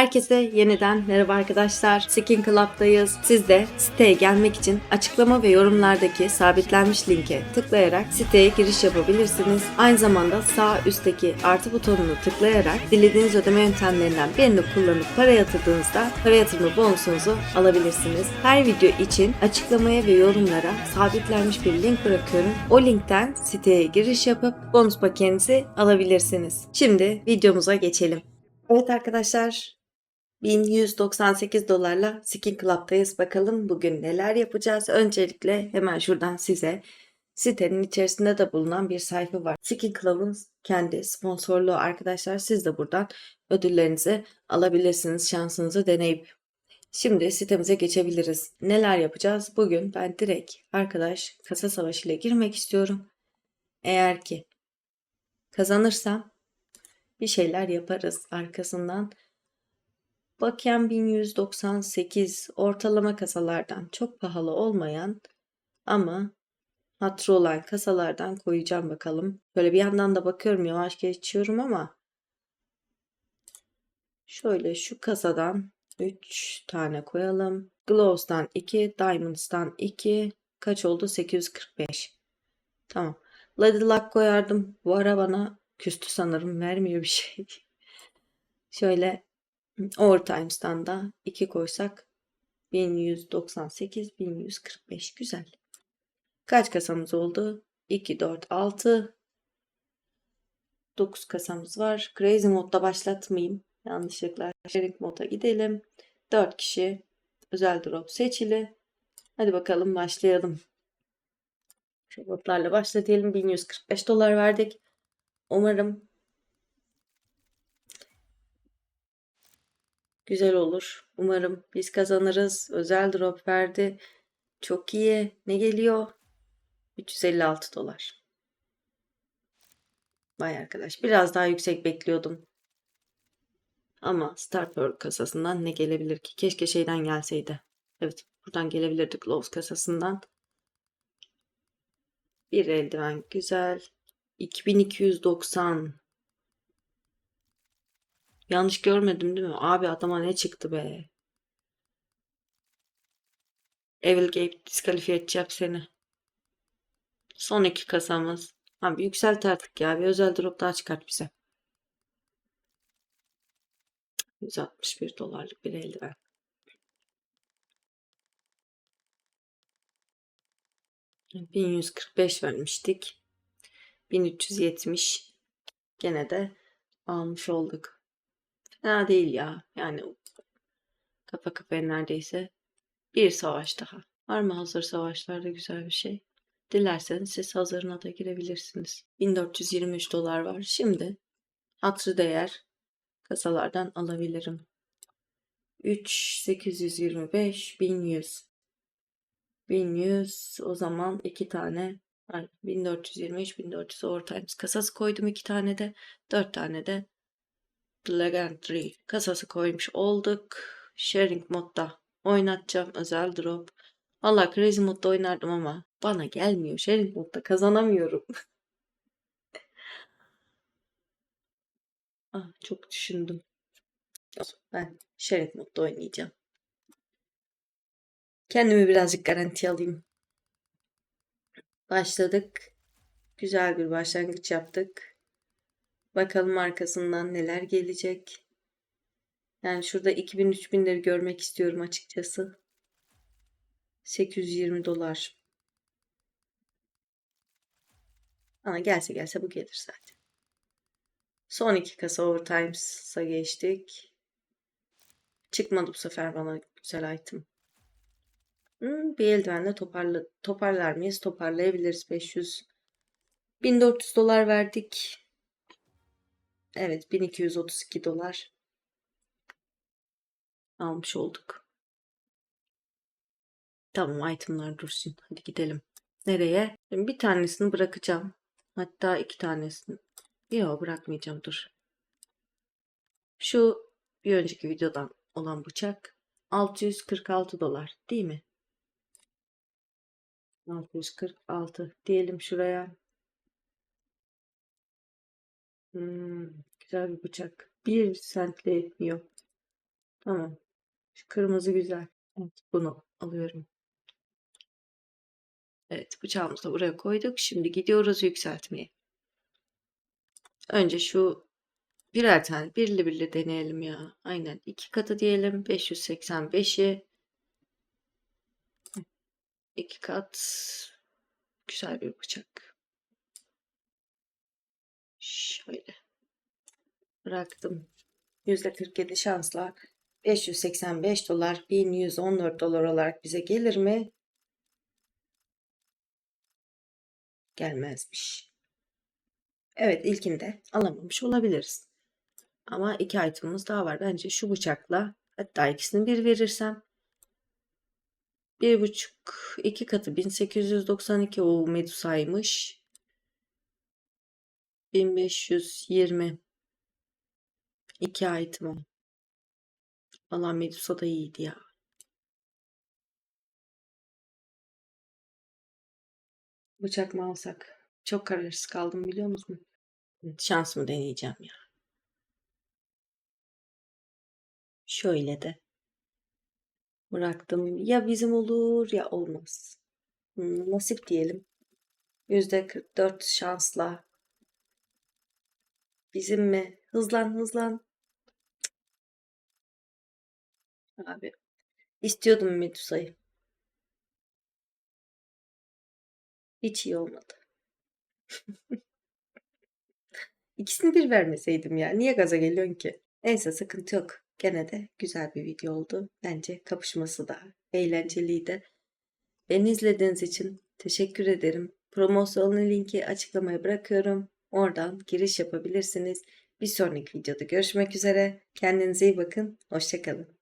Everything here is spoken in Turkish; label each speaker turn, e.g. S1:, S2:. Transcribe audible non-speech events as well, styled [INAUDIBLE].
S1: Herkese yeniden merhaba arkadaşlar. Skin Club'dayız. Siz de siteye gelmek için açıklama ve yorumlardaki sabitlenmiş linke tıklayarak siteye giriş yapabilirsiniz. Aynı zamanda sağ üstteki artı butonunu tıklayarak dilediğiniz ödeme yöntemlerinden birini kullanıp para yatırdığınızda para yatırma bonusunuzu alabilirsiniz. Her video için açıklamaya ve yorumlara sabitlenmiş bir link bırakıyorum. O linkten siteye giriş yapıp bonus paketinizi alabilirsiniz. Şimdi videomuza geçelim. Evet arkadaşlar 1198 dolarla Skin Club'dayız. Bakalım bugün neler yapacağız. Öncelikle hemen şuradan size sitenin içerisinde de bulunan bir sayfa var. Skin Club'ın kendi sponsorluğu arkadaşlar. Siz de buradan ödüllerinizi alabilirsiniz. Şansınızı deneyip. Şimdi sitemize geçebiliriz. Neler yapacağız? Bugün ben direkt arkadaş kasa savaşıyla girmek istiyorum. Eğer ki kazanırsam bir şeyler yaparız arkasından. Bakyen 1198 ortalama kasalardan çok pahalı olmayan ama hatırı olan kasalardan koyacağım bakalım. Böyle bir yandan da bakıyorum yavaş geçiyorum ama şöyle şu kasadan 3 tane koyalım. Glows'tan 2, Diamonds'tan 2 kaç oldu? 845. Tamam. Lady Luck koyardım. Bu ara bana küstü sanırım. Vermiyor bir şey. [LAUGHS] Şöyle Overtimes'tan da 2 koysak 1198, 1145. Güzel. Kaç kasamız oldu? 2, 4, 6. 9 kasamız var. Crazy modda başlatmayayım. Yanlışlıkla sharing moda gidelim. 4 kişi. Özel drop seçili. Hadi bakalım başlayalım. Robotlarla başlayalım. 1145 dolar verdik. Umarım güzel olur. Umarım biz kazanırız. Özel drop verdi. Çok iyi. Ne geliyor? 356 dolar. Vay arkadaş. Biraz daha yüksek bekliyordum. Ama Star kasasından ne gelebilir ki? Keşke şeyden gelseydi. Evet. Buradan gelebilirdi Gloves kasasından. Bir eldiven güzel. 2290. Yanlış görmedim değil mi? Abi adama ne çıktı be? Evil Gate diskalifiye edeceğim seni. Son iki kasamız. Abi yükselt artık ya. Bir özel drop daha çıkart bize. 161 dolarlık bir eldiven. Yani 1145 vermiştik. 1370 gene de almış olduk. Fena değil ya. Yani kafa kafaya neredeyse bir savaş daha. Var mı hazır savaşlarda güzel bir şey? Dilerseniz siz hazırına da girebilirsiniz. 1423 dolar var. Şimdi hatırı değer kasalardan alabilirim. 3 825 1100 1100 o zaman iki tane Aynen. 1423 1400 overtimes kasası koydum iki tane de dört tane de Legendary kasası koymuş olduk. Sharing modda oynatacağım özel drop. Valla Crazy modda oynardım ama bana gelmiyor. Sharing modda kazanamıyorum. [LAUGHS] ah, çok düşündüm. Ben Sharing modda oynayacağım. Kendimi birazcık garanti alayım. Başladık. Güzel bir başlangıç yaptık. Bakalım arkasından neler gelecek. Yani şurada 2000-3000'leri görmek istiyorum açıkçası. 820 dolar. Ama gelse gelse bu gelir zaten. Son iki kasa overtimes'a geçtik. Çıkmadı bu sefer bana güzel item. Hmm, bir eldivenle toparla, toparlar mıyız? Toparlayabiliriz. 500 1400 dolar verdik. Evet 1232 dolar almış olduk. Tamam itemlar dursun. Hadi gidelim. Nereye? Şimdi bir tanesini bırakacağım. Hatta iki tanesini. Yok bırakmayacağım dur. Şu bir önceki videodan olan bıçak 646 dolar değil mi? 646 diyelim şuraya. Hmm, güzel bir bıçak. Bir sentle etmiyor. Tamam. Şu kırmızı güzel. Evet, bunu alıyorum. Evet, bıçağımızı da buraya koyduk. Şimdi gidiyoruz yükseltmeye. Önce şu birer tane birli birli deneyelim ya. Aynen. iki katı diyelim. 585'i. iki kat. Güzel bir bıçak. Şöyle. Bıraktım. %47 şansla 585 dolar 1114 dolar olarak bize gelir mi? Gelmezmiş. Evet ilkinde alamamış olabiliriz. Ama iki itemimiz daha var. Bence şu bıçakla hatta ikisini bir verirsem bir buçuk iki katı 1892 o Medusa'ymış. 1520 iki item'ım. Valla Medusa da iyiydi ya. Bıçak mı alsak? Çok kararsız kaldım biliyor musun? Şansımı deneyeceğim ya. Şöyle de bıraktım. Ya bizim olur ya olmaz. Nasip diyelim. %44 şansla. Bizim mi? Hızlan hızlan. Abi. istiyordum Medusa'yı. Hiç iyi olmadı. [LAUGHS] İkisini bir vermeseydim ya. Niye gaza geliyorsun ki? Neyse sıkıntı yok. Gene de güzel bir video oldu. Bence kapışması da eğlenceliydi. Beni izlediğiniz için teşekkür ederim. Promosyonun linki açıklamaya bırakıyorum. Oradan giriş yapabilirsiniz. Bir sonraki videoda görüşmek üzere. Kendinize iyi bakın. Hoşçakalın.